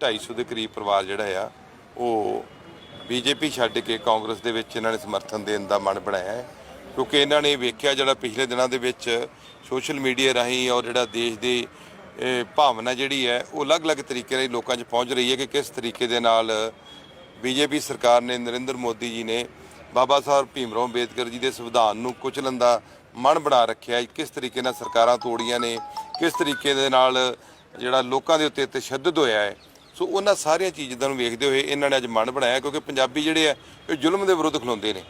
250 ਦੇ ਕਰੀਬ ਪਰਿਵਾਰ ਜਿਹੜਾ ਆ, ਉਹ ਬੀਜੇਪੀ ਛੱਡ ਕੇ ਕਾਂਗਰਸ ਦੇ ਵਿੱਚ ਇਹਨਾਂ ਨੇ ਸਮਰਥਨ ਦੇਣ ਦਾ ਮਨ ਬਣਾਇਆ ਹੈ। ਕਿਉਂਕਿ ਇਹਨਾਂ ਨੇ ਵੇਖਿਆ ਜਿਹੜਾ ਪਿਛਲੇ ਦਿਨਾਂ ਦੇ ਵਿੱਚ ਸੋਸ਼ਲ ਮੀਡੀਆ ਰਾਹੀਂ ਔਰ ਜਿਹੜਾ ਦੇਸ਼ ਦੀ ਭਾਵਨਾ ਜਿਹੜੀ ਹੈ, ਉਹ ਅਲੱਗ-ਅਲੱਗ ਤਰੀਕੇ ਨਾਲ ਲੋਕਾਂ 'ਚ ਪਹੁੰਚ ਰਹੀ ਹੈ ਕਿ ਕਿਸ ਤਰੀਕੇ ਦੇ ਨਾਲ ਬੀਜੇਪੀ ਸਰਕਾਰ ਨੇ ਨਰਿੰਦਰ ਮੋਦੀ ਜੀ ਨੇ ਬਾਬਾ ਸਾਹਿਬ ਭੀਮਰਾਓ ਅੰਬੇਦਕਰ ਜੀ ਦੇ ਸੰਵਿਧਾਨ ਨੂੰ ਕੁਚਲਣ ਦਾ ਮਨ ਬਣਾ ਰੱਖਿਆ ਕਿਸ ਤਰੀਕੇ ਨਾਲ ਸਰਕਾਰਾਂ ਤੋੜੀਆਂ ਨੇ, ਕਿਸ ਤਰੀਕੇ ਦੇ ਨਾਲ ਜਿਹੜਾ ਲੋਕਾਂ ਦੇ ਉੱਤੇ ਤਸ਼ੱਦਦ ਹੋਇਆ ਹੈ ਸੋ ਉਹਨਾਂ ਸਾਰੀਆਂ ਚੀਜ਼ਾਂ ਨੂੰ ਵੇਖਦੇ ਹੋਏ ਇਹਨਾਂ ਨੇ ਅੱਜ ਮਨ ਬਣਾਇਆ ਕਿਉਂਕਿ ਪੰਜਾਬੀ ਜਿਹੜੇ ਆ ਇਹ ਜ਼ੁਲਮ ਦੇ ਵਿਰੁੱਧ ਖਲੋਂਦੇ ਨੇ।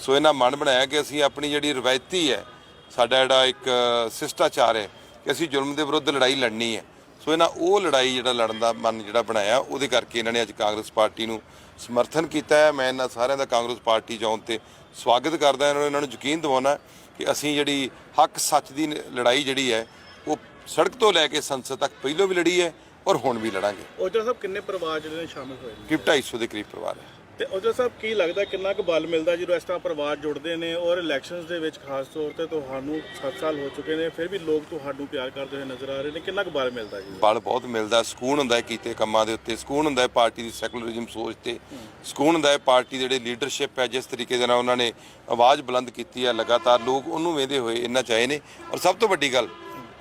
ਸੋ ਇਹਨਾਂ ਮਨ ਬਣਾਇਆ ਕਿ ਅਸੀਂ ਆਪਣੀ ਜਿਹੜੀ ਰਵਾਇਤੀ ਹੈ ਸਾਡਾ ਜਿਹੜਾ ਇੱਕ ਸਿਸ਼ਟਾਚਾਰ ਹੈ ਕਿ ਅਸੀਂ ਜ਼ੁਲਮ ਦੇ ਵਿਰੁੱਧ ਲੜਾਈ ਲੜਨੀ ਹੈ। ਸੋ ਇਹਨਾਂ ਉਹ ਲੜਾਈ ਜਿਹੜਾ ਲੜਨ ਦਾ ਮਨ ਜਿਹੜਾ ਬਣਾਇਆ ਉਹਦੇ ਕਰਕੇ ਇਹਨਾਂ ਨੇ ਅੱਜ ਕਾਂਗਰਸ ਪਾਰਟੀ ਨੂੰ ਸਮਰਥਨ ਕੀਤਾ ਹੈ। ਮੈਂ ਇਹਨਾਂ ਸਾਰਿਆਂ ਦਾ ਕਾਂਗਰਸ ਪਾਰਟੀ 'ਚ ਆਉਣ ਤੇ ਸਵਾਗਤ ਕਰਦਾ ਇਹਨਾਂ ਨੂੰ ਇਹਨਾਂ ਨੂੰ ਯਕੀਨ ਦਿਵਾਉਣਾ ਕਿ ਅਸੀਂ ਜਿਹੜੀ ਹੱਕ ਸੱਚ ਦੀ ਲੜਾਈ ਜਿਹੜੀ ਹੈ ਉਹ ਸੜਕ ਤੋਂ ਲੈ ਕੇ ਸੰਸਦ ਤੱਕ ਪਹਿਲਾਂ ਵੀ ਲੜੀ ਹੈ ਔਰ ਹੁਣ ਵੀ ਲੜਾਂਗੇ। ਔਜਲਾ ਸਾਹਿਬ ਕਿੰਨੇ ਪਰਿਵਾਰ ਜਿਹੜੇ ਨੇ ਸ਼ਾਮਿਲ ਹੋਏ ਨੇ? ਕਿ 250 ਦੇ ਕਰੀਬ ਪਰਿਵਾਰ ਹੈ। ਤੇ ਔਜਲਾ ਸਾਹਿਬ ਕੀ ਲੱਗਦਾ ਕਿੰਨਾ ਕੁ ਬਲ ਮਿਲਦਾ ਜਦੋਂ ਇਸ ਤਰ੍ਹਾਂ ਪਰਿਵਾਰ ਜੁੜਦੇ ਨੇ ਔਰ ਇਲੈਕਸ਼ਨਸ ਦੇ ਵਿੱਚ ਖਾਸ ਤੌਰ ਤੇ ਤੁਹਾਨੂੰ 7 ਸਾਲ ਹੋ ਚੁੱਕੇ ਨੇ ਫਿਰ ਵੀ ਲੋਕ ਤੁਹਾਨੂੰ ਪਿਆਰ ਕਰਦੇ ਹੋਏ ਨਜ਼ਰ ਆ ਰਹੇ ਨੇ? ਕਿੰਨਾ ਕੁ ਬਲ ਮਿਲਦਾ ਜੀ? ਬਲ ਬਹੁਤ ਮਿਲਦਾ ਸਕੂਨ ਹੁੰਦਾ ਹੈ ਕੀਤੇ ਕੰਮਾਂ ਦੇ ਉੱਤੇ। ਸਕੂਨ ਹੁੰਦਾ ਹੈ ਪਾਰਟੀ ਦੀ ਸੈਕੂਲਰਿਜ਼ਮ ਸੋਚ ਤੇ। ਸਕੂਨ ਹੁੰਦਾ ਹੈ ਪਾਰਟੀ ਦੀ ਜਿਹੜੀ ਲੀਡਰਸ਼ਿਪ ਹੈ ਜਿਸ ਤਰੀਕੇ ਦੇ ਨਾਲ ਉਹਨਾਂ ਨੇ ਆਵਾਜ਼ ਬੁਲੰਦ ਕੀਤੀ ਹੈ ਲਗਾਤਾਰ। ਲੋਕ ਉਹਨੂੰ ਵੇਂਦੇ ਹੋਏ ਇੰਨਾ ਚਾਹੇ ਨੇ। ਔਰ ਸਭ ਤੋਂ ਵੱਡੀ ਗੱਲ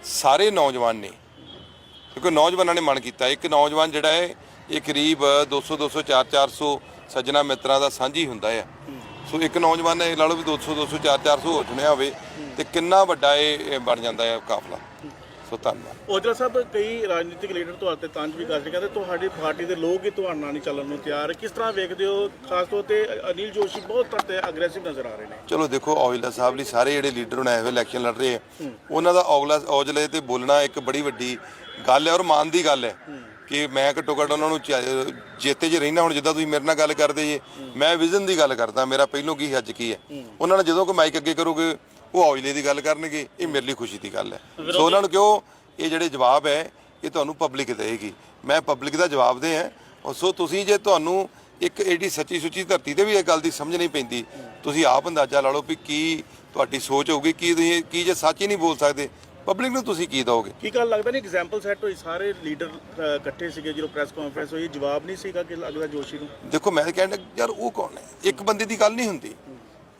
ਸਾਰੇ ਨੌਜਵਾਨ ਨੇ ਕਿਉਂਕਿ ਨੌਜਵਾਨਾਂ ਨੇ ਮਨ ਕੀਤਾ। ਇੱਕ ਨੌਜਵਾਨ ਜਿਹੜਾ ਹੈ, ਇਹ ਕਰੀਬ 200 200 4 400 ਸੱਜਣਾ ਮਿੱਤਰਾਂ ਦਾ ਸਾਂਝੀ ਹੁੰਦਾ ਹੈ। ਸੋ ਇੱਕ ਨੌਜਵਾਨ ਨੇ ਲਾ ਲਓ ਵੀ 200 200 4 400 ਹੋ ਚੁਣਿਆ ਹੋਵੇ ਤੇ ਕਿੰਨਾ ਵੱਡਾ ਇਹ ਇਹ ਬਣ ਜਾਂਦਾ ਹੈ ਕਾਫਲਾ ਸੋ ਧੰਨਵਾਦ। ਔਜਲਾ ਸਾਹਿਬ ਕਈ ਰਾਜਨੀਤਿਕ ਲੀਡਰ ਤੁਹਾਡੇ ਤੇ ਤੰਜ ਵੀ ਕਰਦੇ ਕਹਿੰਦੇ ਤੁਹਾਡੀ ਪਾਰਟੀ ਦੇ ਲੋਕ ਹੀ ਤੁਹਾਡੇ ਨਾਲ ਨਹੀਂ ਚੱਲਣ ਨੂੰ ਤਿਆਰ ਕਿਸ ਤਰ੍ਹਾਂ ਵੇਖਦੇ ਹੋ? ਖਾਸ ਤੌਰ ਤੇ ਅਨਿਲ ਜੋਸ਼ੀ ਬਹੁਤ ਤੁਹਾਡੇ ਅਗਰੈਸਿਵ ਨਜ਼ਰ ਆ ਰਹੇ ਨੇ। ਚਲੋ ਦੇਖੋ ਔਜਲਾ ਸਾਹਿਬ ਲਈ ਸਾਰੇ ਜਿਹੜੇ ਲੀਡਰ ਹੁਣ ਇਹੋ ਇਲੈਕਸ਼ਨ ਲੜ ਰਹੇ ਆ ਉਹਨਾਂ ਦਾ ਔਜਲਾ ਔਜਲੇ ਤੇ ਬੋਲਣਾ ਇੱਕ ਬੜੀ ਵੱਡੀ ਗੱਲ ਹੈ ਔਰ ਮਾਨ ਦੀ ਗੱਲ ਹੈ ਕਿ ਮੈਂ ਘੱਟੋ ਘੱਟ ਉਹਨਾਂ ਨੂੰ ਜੇਤੇ 'ਚ ਰਹਿਣਾ ਹੁਣ ਜਿੱਦਾਂ ਤੁਸੀਂ ਮੇਰੇ ਨਾਲ ਗੱਲ ਕਰਦੇ ਜੇ ਮੈਂ ਵਿਜ਼ਨ ਦੀ ਗੱਲ ਕਰਦਾ ਮੇਰਾ ਪਹਿਲੋਂ ਕੀ ਅੱਜ ਕੀ ਹੈ। ਉਹਨਾਂ ਨੇ ਜਦੋਂ ਕੋਈ ਮਾਈਕ ਅੱਗੇ ਕਰੋਗੇ ਉਹ ਔਜਲੇ ਦੀ ਗੱਲ ਕਰਨਗੇ ਇਹ ਮੇਰੇ ਲਈ ਖੁਸ਼ੀ ਦੀ ਗੱਲ ਹੈ। ਸੋ ਉਹਨਾਂ ਨੂੰ ਕਿਉਂ? ਇਹ ਜਿਹੜੇ ਜਵਾਬ ਹੈ ਇਹ ਤੁਹਾਨੂੰ ਪਬਲਿਕ ਦੇਗੀ। ਮੈਂ ਪਬਲਿਕ ਦਾ ਜਵਾਬ ਦੇ ਹਾਂ। ਔਰ ਸੋ ਤੁਸੀਂ ਜੇ ਤੁਹਾਨੂੰ ਇੱਕ ਏਡੀ ਸੱਚੀ ਸੁੱਚੀ ਧਰਤੀ ਤੇ ਵੀ ਇਹ ਗੱਲ ਦੀ ਸਮਝ ਨਹੀਂ ਪੈਂਦੀ ਤੁਸੀਂ ਆਪ ਅੰਦਾਜ਼ਾ ਲਾ ਲਓ ਵੀ ਕੀ ਤੁਹਾਡੀ ਸੋਚ ਹੋਊਗੀ ਕੀ ਤੁਸੀਂ ਕੀ ਜੇ ਸੱਚ ਹੀ ਨਹੀਂ ਬੋਲ ਸਕਦੇ ਪਬਲਿਕ ਨੂੰ ਤੁਸੀਂ ਕੀ ਦਿਓਗੇ? ਕੀ ਗੱਲ ਲੱਗਦਾ ਨਹੀਂ? ਐਗਜ਼ਾਮਪਲ ਸੈੱਟ ਹੋਈ ਸਾਰੇ ਲੀਡਰ ਇਕੱਠੇ ਸੀਗੇ ਜਦੋਂ ਪ੍ਰੈਸ ਕਾਨਫਰੰਸ ਹੋਈ ਜਵਾਬ ਨਹੀਂ ਸੀਗਾ ਕਿ ਲੱਗਦਾ ਜੋਸ਼ੀ ਨੂੰ? ਦੇਖੋ ਮੈਂ ਤਾਂ ਕਹਿੰਦਾ ਯਾਰ ਉਹ ਕੌਣ ਹੈ? ਇੱਕ ਬੰਦੇ ਦੀ ਗੱਲ ਨਹੀਂ ਹੁੰਦੀ।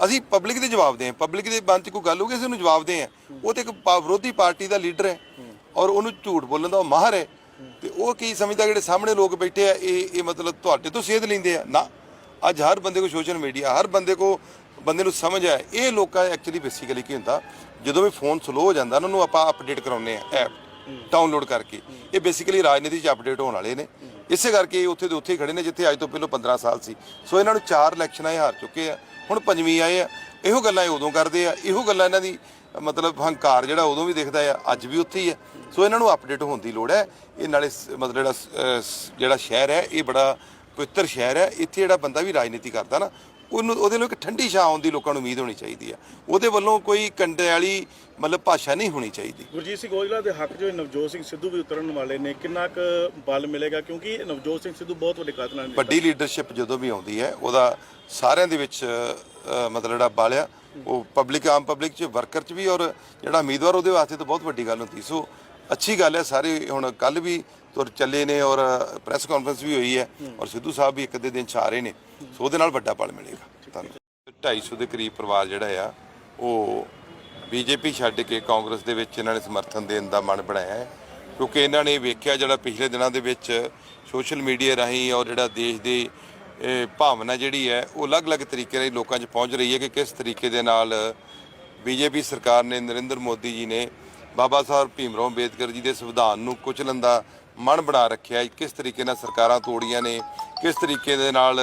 ਅਸੀਂ ਪਬਲਿਕ ਦੇ ਜਵਾਬ ਦੇ ਹਾਂ। ਪਬਲਿਕ ਦੇ ਮਨ 'ਚ ਕੋਈ ਗੱਲ ਹੋਊਗੀ ਅਸੀਂ ਉਹਨੂੰ ਜਵਾਬ ਦੇ ਹਾਂ। ਉਹ ਤੇ ਇੱਕ ਪਾ- ਵਿਰੋਧੀ ਪਾਰਟੀ ਦਾ ਲੀਡਰ ਹੈ ਔਰ ਉਹਨੂੰ ਝੂਠ ਬੋਲਣ ਦਾ ਉਹ ਮਾਹਰ ਹੈ। ਤੇ ਉਹ ਕੀ ਸਮਝਦਾ ਜਿਹੜੇ ਸਾਹਮਣੇ ਲੋਕ ਬੈਠੇ ਆ, ਇਹ ਇਹ ਮਤਲਬ ਤੁਹਾਡੇ ਤੋਂ ਸੇਧ ਲੈਂਦੇ ਆ? ਨਾ। ਅੱਜ ਹਰ ਬੰਦੇ ਕੋਲ ਸੋਸ਼ਲ ਮੀਡੀਆ ਹਰ ਬੰਦੇ ਕੋ ਬੰਦੇ ਨੂੰ ਸਮਝ ਹੈ ਇਹ ਲੋਕਾਂ ਐਕਚੁਅਲੀ ਬੇਸਿਕਲੀ ਕੀ ਹੁੰਦਾ? ਜਦੋਂ ਵੀ ਫੋਨ ਸਲੋ ਹੋ ਜਾਂਦਾ ਉਹਨਾਂ ਨੂੰ ਆਪਾਂ ਅਪਡੇਟ ਕਰਾਉਂਦੇ ਆ ਐਪ ਡਾਊਨਲੋਡ ਕਰਕੇ। ਇਹ ਬੇਸਿਕਲੀ ਰਾਜਨੀਤੀ 'ਚ ਅਪਡੇਟ ਹੋਣ ਵਾਲੇ ਨੇ। ਇਸੇ ਕਰਕੇ ਇਹ ਉੱਥੇ ਦੇ ਉੱਥੇ ਹੀ ਖੜੇ ਨੇ, ਜਿੱਥੇ ਅੱਜ ਤੋਂ ਪਹਿਲਾਂ 15 ਸਾਲ ਸੀ। ਸੋ ਇਹਨਾਂ ਨੂੰ ਚਾਰ ਇਲੈਕਸ਼ਨਾਂ ਇਹ ਹਾਰ ਚੁੱਕੇ ਆ। ਹੁਣ ਪੰਜਵੀਂ ਆਏ ਆ, ਇਹੋ ਗੱਲਾਂ ਇਹ ਉਦੋਂ ਕਰਦੇ ਆ, ਇਹੋ ਗੱਲਾਂ ਇਹਨਾਂ ਦੀ, ਮਤਲਬ ਹੰਕਾਰ ਜਿਹੜਾ ਉਦੋਂ ਵੀ ਦਿਖਦਾ ਆ, ਅੱਜ ਵੀ ਉੱਥੇ ਹੀ ਆ। ਸੋ ਇਹਨਾਂ ਨੂੰ ਅਪਡੇਟ ਹੋਣ ਦੀ ਲੋੜ ਹੈ। ਇਹ ਨਾਲੇ ਮਤਲਬ ਜਿਹੜਾ ਜਿਹੜਾ ਸ਼ਹਿਰ ਹੈ, ਇਹ ਬੜਾ ਪਵਿੱਤਰ ਸ਼ਹਿਰ ਹੈ। ਇੱਥੇ ਜਿਹੜਾ ਬੰਦਾ ਵੀ ਰਾਜਨੀਤੀ ਕਰਦਾ ਨਾ ਉਹਨੂੰ ਉਹਦੇ ਲਈ ਇੱਕ ਠੰਡੀ ਛਾਂ ਆਉਣ ਦੀ ਲੋਕਾਂ ਨੂੰ ਉਮੀਦ ਹੋਣੀ ਚਾਹੀਦੀ ਆ। ਉਹਦੇ ਵੱਲੋਂ ਕੋਈ ਕੰਡੇ ਵਾਲੀ ਮਤਲਬ ਭਾਸ਼ਾ ਨਹੀਂ ਹੋਣੀ ਚਾਹੀਦੀ। ਗੁਰਜੀਤ ਸਿੰਘ ਔਜਲਾ ਦੇ ਹੱਕ 'ਚ ਨਵਜੋਤ ਸਿੰਘ ਸਿੱਧੂ ਵੀ ਉਤਰਨ ਵਾਲੇ ਨੇ ਕਿੰਨਾ ਕੁ ਬਲ ਮਿਲੇਗਾ? ਕਿਉਂਕਿ ਨਵਜੋਤ ਸਿੰਘ ਸਿੱਧੂ ਬਹੁਤ ਵੱਡੇ ਕਾਤਲ ਨਾਲ ਵੱਡੀ ਲੀਡਰਸ਼ਿਪ ਜਦੋਂ ਵੀ ਆਉਂਦੀ ਹੈ ਉਹਦਾ ਸਾਰਿਆਂ ਦੇ ਵਿੱਚ ਮਤਲਬ ਜਿਹੜਾ ਬਾਲਿਆ ਉਹ ਪਬਲਿਕ ਆਮ ਪਬਲਿਕ ਚ ਵਰਕਰ ਚ ਵੀ ਔਰ ਜਿਹੜਾ ਉਮੀਦਵਾਰ ਉਹਦੇ ਵਾਸਤੇ ਤਾਂ ਬਹੁਤ ਵੱਡੀ ਗੱਲ ਹੁੰਦੀ। ਸੋ ਅੱਛੀ ਗੱਲ ਹੈ ਸਾਰੇ ਹੁਣ ਕੱਲ ਵੀ ਤੁਰ ਚੱਲੇ ਨੇ ਔਰ ਪ੍ਰੈਸ ਕਾਨਫਰੰਸ ਵੀ ਹੋਈ ਹੈ ਔਰ ਸਿੱਧੂ ਸਾਹਿਬ ਵੀ ਇੱਕ ਅੱਧੇ ਦਿਨ ਆ ਰਹੇ ਨੇ। ਸੋ ਉਹਦੇ ਨਾਲ ਵੱਡਾ ਪਲ ਮਿਲੇਗਾ। ਧੰਨਵਾਦ। 250 ਦੇ ਕਰੀਬ ਪਰਿਵਾਰ ਜਿਹੜਾ ਆ ਉਹ ਬੀਜੇਪੀ ਛੱਡ ਕੇ ਕਾਂਗਰਸ ਦੇ ਵਿੱਚ ਇਹਨਾਂ ਨੇ ਸਮਰਥਨ ਦੇਣ ਦਾ ਮਨ ਬਣਾਇਆ ਹੈ। ਕਿਉਂਕਿ ਇਹਨਾਂ ਨੇ ਵੇਖਿਆ ਜਿਹੜਾ ਪਿਛਲੇ ਦਿਨਾਂ ਦੇ ਵਿੱਚ ਸੋਸ਼ਲ ਮੀਡੀਆ ਰਾਹੀਂ ਔਰ ਜਿਹੜਾ ਦੇਸ਼ ਦੀ ਇਹ ਭਾਵਨਾ ਜਿਹੜੀ ਹੈ ਉਹ ਅਲੱਗ-ਅਲੱਗ ਤਰੀਕੇ ਨਾਲ ਲੋਕਾਂ 'ਚ ਪਹੁੰਚ ਰਹੀ ਹੈ ਕਿ ਕਿਸ ਤਰੀਕੇ ਦੇ ਨਾਲ ਬੀਜੇਪੀ ਸਰਕਾਰ ਨੇ ਨਰਿੰਦਰ ਮੋਦੀ ਜੀ ਨੇ ਬਾਬਾ ਸਾਹਿਬ ਭੀਮਰਾਓ ਅੰਬੇਦਕਰ ਜੀ ਦੇ ਸੰਵਿਧਾਨ ਨੂੰ ਕੁਚਲਣ ਦਾ ਮਨ ਬਣਾ ਰੱਖਿਆ ਕਿਸ ਤਰੀਕੇ ਨਾਲ ਸਰਕਾਰਾਂ ਤੋੜੀਆਂ ਨੇ ਕਿਸ ਤਰੀਕੇ ਦੇ ਨਾਲ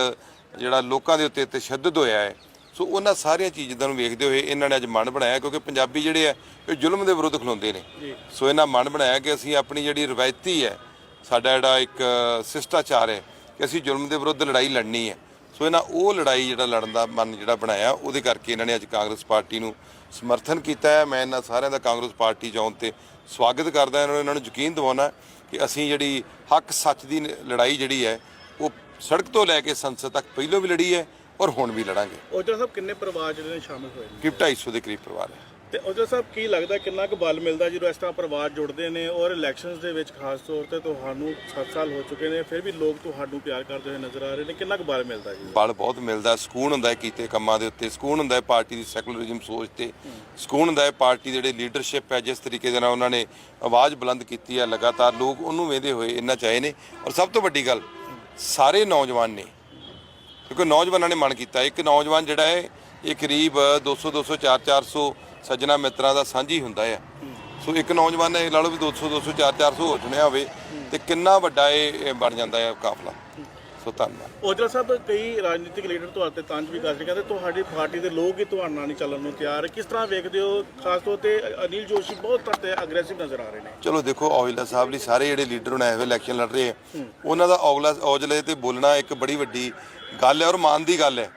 ਜਿਹੜਾ ਲੋਕਾਂ ਦੇ ਉੱਤੇ ਤਸ਼ੱਦਦ ਹੋਇਆ ਹੈ। ਸੋ ਉਹਨਾਂ ਸਾਰੀਆਂ ਚੀਜ਼ਾਂ ਨੂੰ ਵੇਖਦੇ ਹੋਏ ਇਹਨਾਂ ਨੇ ਅੱਜ ਮਨ ਬਣਾਇਆ ਕਿਉਂਕਿ ਪੰਜਾਬੀ ਜਿਹੜੇ ਆ ਇਹ ਜ਼ੁਲਮ ਦੇ ਵਿਰੁੱਧ ਖਲੋਂਦੇ ਨੇ। ਸੋ ਇਹਨਾਂ ਮਨ ਬਣਾਇਆ ਕਿ ਅਸੀਂ ਆਪਣੀ ਜਿਹੜੀ ਰਵਾਇਤੀ ਹੈ ਸਾਡਾ ਜਿਹੜਾ ਇੱਕ ਸਿਸ਼ਟਾਚਾਰ ਹੈ ਕਿ ਅਸੀਂ ਜ਼ੁਲਮ ਦੇ ਵਿਰੁੱਧ ਲੜਾਈ ਲੜਨੀ ਹੈ। ਸੋ ਇਹਨਾਂ ਉਹ ਲੜਾਈ ਜਿਹੜਾ ਲੜਨ ਦਾ ਮਨ ਜਿਹੜਾ ਬਣਾਇਆ ਉਹਦੇ ਕਰਕੇ ਇਹਨਾਂ ਨੇ ਅੱਜ ਕਾਂਗਰਸ ਪਾਰਟੀ ਨੂੰ ਸਮਰਥਨ ਕੀਤਾ ਹੈ। ਮੈਂ ਇਹਨਾਂ ਸਾਰਿਆਂ ਦਾ ਕਾਂਗਰਸ ਪਾਰਟੀ 'ਚ ਆਉਣ ਤੇ ਸਵਾਗਤ ਕਰਦਾ ਇਹਨਾਂ ਨੂੰ ਇਹਨਾਂ ਨੂੰ ਯਕੀਨ ਦਿਵਾਉਣਾ ਕਿ ਅਸੀਂ ਜਿਹੜੀ ਹੱਕ ਸੱਚ ਦੀ ਲੜਾਈ ਜਿਹੜੀ ਹੈ ਉਹ ਸੜਕ ਤੋਂ ਲੈ ਕੇ ਸੰਸਦ ਤੱਕ ਪਹਿਲਾਂ ਵੀ ਲੜੀ ਹੈ ਔਰ ਹੁਣ ਵੀ ਲੜਾਂਗੇ। ਔਜਲਾ ਸਾਹਿਬ ਕਿੰਨੇ ਪਰਿਵਾਰ ਜਿਹੜੇ ਨੇ ਸ਼ਾਮਿਲ ਹੋਏ ਨੇ? ਕਿ 250 ਦੇ ਕਰੀਬ ਪਰਿਵਾਰ ਹੈ। ਤੇ ਉਹਦੇ ਸਾਹਿਬ, ਕੀ ਲੱਗਦਾ ਕਿੰਨਾ ਕੁ ਬਲ ਮਿਲਦਾ ਜਦੋਂ ਇਸ ਤਰ੍ਹਾਂ ਪਰਿਵਾਰ ਜੁੜਦੇ ਨੇ ਔਰ ਇਲੈਕਸ਼ਨਸ ਦੇ ਵਿੱਚ ਖਾਸ ਤੌਰ ਤੇ ਤੁਹਾਨੂੰ 7 ਸਾਲ ਹੋ ਚੁੱਕੇ ਨੇ, ਫਿਰ ਵੀ ਲੋਕ ਤੁਹਾਨੂੰ ਪਿਆਰ ਕਰਦੇ ਹੋਏ ਨਜ਼ਰ ਆ ਰਹੇ ਨੇ? ਕਿੰਨਾ ਕੁ ਬਲ ਮਿਲਦਾ ਜੀ? ਬਲ ਬਹੁਤ ਮਿਲਦਾ। ਸਕੂਨ ਹੁੰਦਾ ਹੈ ਕੀਤੇ ਕੰਮਾਂ ਦੇ ਉੱਤੇ। ਸਕੂਨ ਹੁੰਦਾ ਹੈ ਪਾਰਟੀ ਦੀ ਸੈਕੂਲਰਿਜ਼ਮ ਸੋਚ ਤੇ। ਸਕੂਨ ਹੁੰਦਾ ਹੈ ਪਾਰਟੀ ਦੇ ਜਿਹੜੇ ਲੀਡਰਸ਼ਿਪ ਹੈ, ਜਿਸ ਤਰੀਕੇ ਦੇ ਨਾਲ ਉਹਨਾਂ ਨੇ ਆਵਾਜ਼ ਬੁਲੰਦ ਕੀਤੀ ਹੈ ਲਗਾਤਾਰ। ਲੋਕ ਉਹਨੂੰ ਵੇਂਦੇ ਹੋਏ ਇੰਨਾ ਚਾਹੇ ਨੇ। ਔਰ ਸਭ ਤੋਂ ਵੱਡੀ ਗੱਲ, ਸਾਰੇ ਨੌਜਵਾਨ ਨੇ। ਕਿਉਂਕਿ ਨੌਜਵਾਨਾਂ ਨੇ ਮਨ ਕੀਤਾ। ਇੱਕ ਨੌਜਵਾਨ ਜਿਹੜਾ ਹੈ, ਇਹ ਕਰੀਬ 200 200 4 400 ਸੱਜਣਾ ਮਿੱਤਰਾਂ ਦਾ ਸਾਂਝੀ ਹੁੰਦਾ ਹੈ ਸੋ ਇੱਕ ਨੌਜਵਾਨ ਨੇ ਲਾ ਲਓ ਵੀ 200 200 4 400 ਹੋ ਚੁਣਿਆ ਹੋਵੇ ਤੇ ਕਿੰਨਾ ਵੱਡਾ ਇਹ ਬਣ ਜਾਂਦਾ ਹੈ ਕਾਫਲਾ। ਸੋ ਧੰਨਵਾਦ। ਔਜਲਾ ਸਾਹਿਬ ਕਈ ਰਾਜਨੀਤਿਕ ਲੀਡਰ ਤੁਹਾਡੇ ਤੇ ਤੰਜ ਵੀ ਕਰਦੇ ਕਹਿੰਦੇ ਤੁਹਾਡੀ ਪਾਰਟੀ ਦੇ ਲੋਕ ਹੀ ਤੁਹਾਡੇ ਨਾਲ ਨਹੀਂ ਚੱਲਣ ਨੂੰ ਤਿਆਰ ਕਿਸ ਤਰ੍ਹਾਂ ਵੇਖਦੇ ਹੋ? ਖਾਸ ਤੌਰ ਤੇ ਅਨਿਲ ਜੋਸ਼ੀ ਬਹੁਤ ਤੁਹਾਡੇ ਅਗਰੈਸਿਵ ਨਜ਼ਰ ਆ ਰਹੇ ਨੇ। ਚਲੋ ਦੇਖੋ ਔਜਲਾ ਸਾਹਿਬ ਲਈ ਸਾਰੇ ਜਿਹੜੇ ਲੀਡਰ ਹੁਣ ਐਵੇਂ ਇਲੈਕਸ਼ਨ ਲੜ ਰਹੇ ਆ। ਉਹਨਾਂ ਦਾ ਔਗਲਾ ਔਜਲੇ ਤੇ ਬੋਲਣਾ ਇੱਕ ਬੜੀ ਵੱਡੀ ਗੱਲ ਹੈ ਔਰ ਮਾਨ ਦੀ ਗੱਲ ਹੈ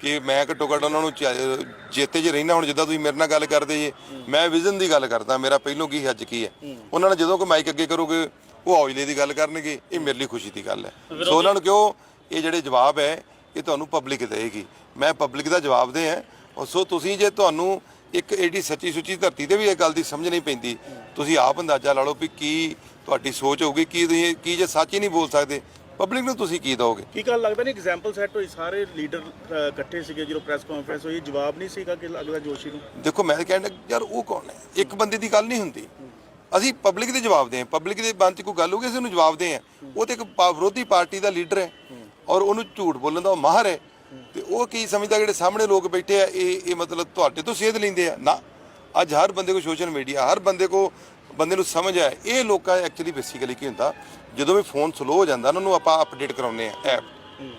ਕਿ ਮੈਂ ਘੱਟੋ ਘੱਟ ਉਹਨਾਂ ਨੂੰ ਚ- ਜੇਤੇ 'ਚ ਰਹਿਣਾ ਹੁਣ ਜਿੱਦਾਂ ਤੁਸੀਂ ਮੇਰੇ ਨਾਲ ਗੱਲ ਕਰਦੇ ਜੇ ਮੈਂ ਵਿਜ਼ਨ ਦੀ ਗੱਲ ਕਰਦਾ ਮੇਰਾ ਪਹਿਲੋਂ ਕੀ ਅੱਜ ਕੀ ਹੈ। ਉਹਨਾਂ ਨੇ ਜਦੋਂ ਕੋਈ ਮਾਈਕ ਅੱਗੇ ਕਰੋਗੇ ਉਹ ਔਜਲੇ ਦੀ ਗੱਲ ਕਰਨਗੇ ਇਹ ਮੇਰੇ ਲਈ ਖੁਸ਼ੀ ਦੀ ਗੱਲ ਹੈ। ਸੋ ਉਹਨਾਂ ਨੂੰ ਕਿਉਂ ਇਹ ਜਿਹੜੇ ਜਵਾਬ ਹੈ ਇਹ ਤੁਹਾਨੂੰ ਪਬਲਿਕ ਦੇਗੀ ਮੈਂ ਪਬਲਿਕ ਦਾ ਜਵਾਬ ਦੇ ਹਾਂ। ਔਰ ਸੋ ਤੁਸੀਂ ਜੇ ਤੁਹਾਨੂੰ ਇੱਕ ਏਡੀ ਸੱਚੀ ਸੁੱਚੀ ਧਰਤੀ ਤੇ ਵੀ ਇਹ ਗੱਲ ਦੀ ਸਮਝ ਨਹੀਂ ਪੈਂਦੀ ਤੁਸੀਂ ਆਪ ਅੰਦਾਜ਼ਾ ਲਾ ਲਓ ਵੀ ਕੀ ਤੁਹਾਡੀ ਸੋਚ ਹੋਊਗੀ ਕੀ ਤੁਸੀਂ ਕੀ ਜੇ ਸੱਚ ਹੀ ਨਹੀਂ ਬੋਲ ਸਕਦੇ ਪਬਲਿਕ ਨੂੰ ਤੁਸੀਂ ਕੀ ਦਿਓਗੇ ਕੀ ਗੱਲ ਲੱਗਦਾ ਨਹੀਂ? ਐਗਜ਼ਾਮਪਲ ਸੈੱਟ ਹੋਈ ਸਾਰੇ ਲੀਡਰ ਇਕੱਠੇ ਸੀਗੇ ਜਦੋਂ ਪ੍ਰੈਸ ਕਾਨਫਰੰਸ ਹੋਈ ਜਵਾਬ ਨਹੀਂ ਸੀਗਾ ਕਿ ਲੱਗਦਾ ਜੋਸ਼ੀ ਨੂੰ? ਦੇਖੋ ਮੈਂ ਕਹਿੰਦਾ ਯਾਰ ਉਹ ਕੌਣ ਹੈ? ਇੱਕ ਬੰਦੇ ਦੀ ਗੱਲ ਨਹੀਂ ਹੁੰਦੀ। ਅਸੀਂ ਪਬਲਿਕ ਦੇ ਜਵਾਬ ਦੇ ਹਾਂ ਪਬਲਿਕ ਦੇ ਮਨ 'ਚ ਕੋਈ ਗੱਲ ਹੋਊਗੀ ਅਸੀਂ ਉਹਨੂੰ ਜਵਾਬ ਦੇ ਹਾਂ ਉਹ ਤੇ ਇੱਕ ਪਾ- ਵਿਰੋਧੀ ਪਾਰਟੀ ਦਾ ਲੀਡਰ ਹੈ ਔਰ ਉਹਨੂੰ ਝੂਠ ਬੋਲਣ ਦਾ ਉਹ ਮਾਹਰ ਹੈ। ਤੇ ਉਹ ਕੀ ਸਮਝਦਾ ਜਿਹੜੇ ਸਾਹਮਣੇ ਲੋਕ ਬੈਠੇ ਆ ਇਹ ਇਹ ਮਤਲਬ ਤੁਹਾਡੇ ਤੋਂ ਸੇਧ ਲੈਂਦੇ ਆ? ਨਾ। ਅੱਜ ਹਰ ਬੰਦੇ ਕੋ ਸੋਸ਼ਲ ਮੀਡੀਆ ਹਰ ਬੰਦੇ ਕੋ ਬੰਦੇ ਨੂੰ ਸਮਝ ਹੈ ਇਹ ਲੋਕਾਂ ਐਕਚੁਅਲੀ ਬੇਸਿਕਲੀ ਕੀ ਹੁੰਦਾ, ਜਦੋਂ ਵੀ ਫੋਨ ਸਲੋ ਹੋ ਜਾਂਦਾ ਉਹਨਾਂ ਨੂੰ ਆਪਾਂ ਅਪਡੇਟ ਕਰਾਉਂਦੇ ਆ ਐਪ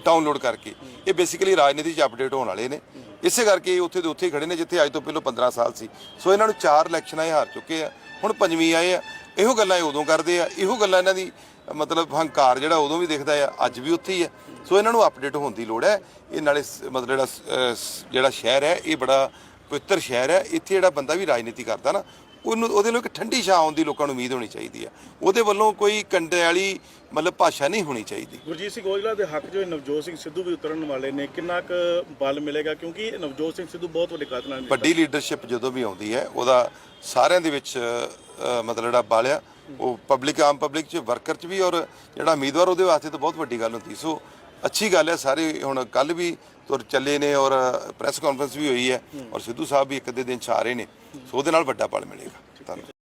ਡਾਊਨਲੋਡ ਕਰਕੇ। ਇਹ ਬੇਸਿਕਲੀ ਰਾਜਨੀਤੀ 'ਚ ਅਪਡੇਟ ਹੋਣ ਵਾਲੇ ਨੇ। ਇਸੇ ਕਰਕੇ ਇਹ ਉੱਥੇ ਦੇ ਉੱਥੇ ਹੀ ਖੜੇ ਨੇ, ਜਿੱਥੇ ਅੱਜ ਤੋਂ ਪਹਿਲਾਂ 15 ਸਾਲ ਸੀ। ਸੋ ਇਹਨਾਂ ਨੂੰ ਚਾਰ ਇਲੈਕਸ਼ਨਾਂ ਇਹ ਹਾਰ ਚੁੱਕੇ ਆ। ਹੁਣ ਪੰਜਵੀਂ ਆਏ ਆ। ਇਹੋ ਗੱਲਾਂ ਇਹ ਉਦੋਂ ਕਰਦੇ ਆ। ਇਹੋ ਗੱਲਾਂ ਇਹਨਾਂ ਦੀ, ਮਤਲਬ ਹੰਕਾਰ ਜਿਹੜਾ ਉਦੋਂ ਵੀ ਦਿਖਦਾ ਆ, ਅੱਜ ਵੀ ਉੱਥੇ ਹੀ ਹੈ ਸੋ ਇਹਨਾਂ ਨੂੰ ਅਪਡੇਟ ਹੋਣ ਦੀ ਲੋੜ ਹੈ। ਇਹ ਨਾਲੇ ਸ- ਮਤਲਬ ਜਿਹੜਾ ਜਿਹੜਾ ਸ਼ਹਿਰ ਹੈ, ਇਹ ਬੜਾ ਪਵਿੱਤਰ ਸ਼ਹਿਰ ਹੈ। ਇੱਥੇ ਜਿਹੜਾ ਬੰਦਾ ਵੀ ਰਾਜਨੀਤੀ ਕਰਦਾ ਨਾ ਉਹਨੂੰ ਉਹਦੇ ਲਈ ਇੱਕ ਠੰਡੀ ਛਾਂ ਆਉਣ ਦੀ ਲੋਕਾਂ ਨੂੰ ਉਮੀਦ ਹੋਣੀ ਚਾਹੀਦੀ ਆ। ਉਹਦੇ ਵੱਲੋਂ ਕੋਈ ਕੰਡੇ ਵਾਲੀ ਮਤਲਬ ਭਾਸ਼ਾ ਨਹੀਂ ਹੋਣੀ ਚਾਹੀਦੀ। ਗੁਰਜੀਤ ਸਿੰਘ ਔਜਲਾ ਦੇ ਹੱਕ 'ਚ ਨਵਜੋਤ ਸਿੰਘ ਸਿੱਧੂ ਵੀ ਉਤਰਨ ਵਾਲੇ ਨੇ। ਕਿੰਨਾ ਕੁ ਬਲ ਮਿਲੇਗਾ? ਕਿਉਂਕਿ ਨਵਜੋਤ ਸਿੰਘ ਸਿੱਧੂ ਬਹੁਤ ਵੱਡੇ ਕਾਤਲਾਂ ਨੇ। ਵੱਡੀ ਲੀਡਰਸ਼ਿਪ ਜਦੋਂ ਵੀ ਆਉਂਦੀ ਹੈ ਉਹਦਾ ਸਾਰਿਆਂ ਦੇ ਵਿੱਚ ਮਤਲਬ ਜਿਹੜਾ ਬਾਲਿਆ ਉਹ ਪਬਲਿਕ ਆਮ ਪਬਲਿਕ ਚ ਵਰਕਰ ਚ ਵੀ ਔਰ ਜਿਹੜਾ ਉਮੀਦਵਾਰ ਉਹਦੇ ਵਾਸਤੇ ਤਾਂ ਬਹੁਤ ਵੱਡੀ ਗੱਲ ਹੁੰਦੀ। ਸੋ ਅੱਛੀ ਗੱਲ ਹੈ, ਸਾਰੇ ਹੁਣ ਕੱਲ ਵੀ ਤੁਰ ਚੱਲੇ ਨੇ ਔਰ ਪ੍ਰੈਸ ਕਾਨਫਰੰਸ ਵੀ ਹੋਈ ਹੈ ਔਰ ਸਿੱਧੂ ਸਾਹਿਬ ਵੀ ਇੱਕ ਅੱਧੇ ਦਿਨ ਚ ਆ ਰਹੇ ਨੇ, ਸੋ ਉਹਦੇ ਨਾਲ ਵੱਡਾ ਪਲ ਮਿਲੇਗਾ। ਧੰਨਵਾਦ।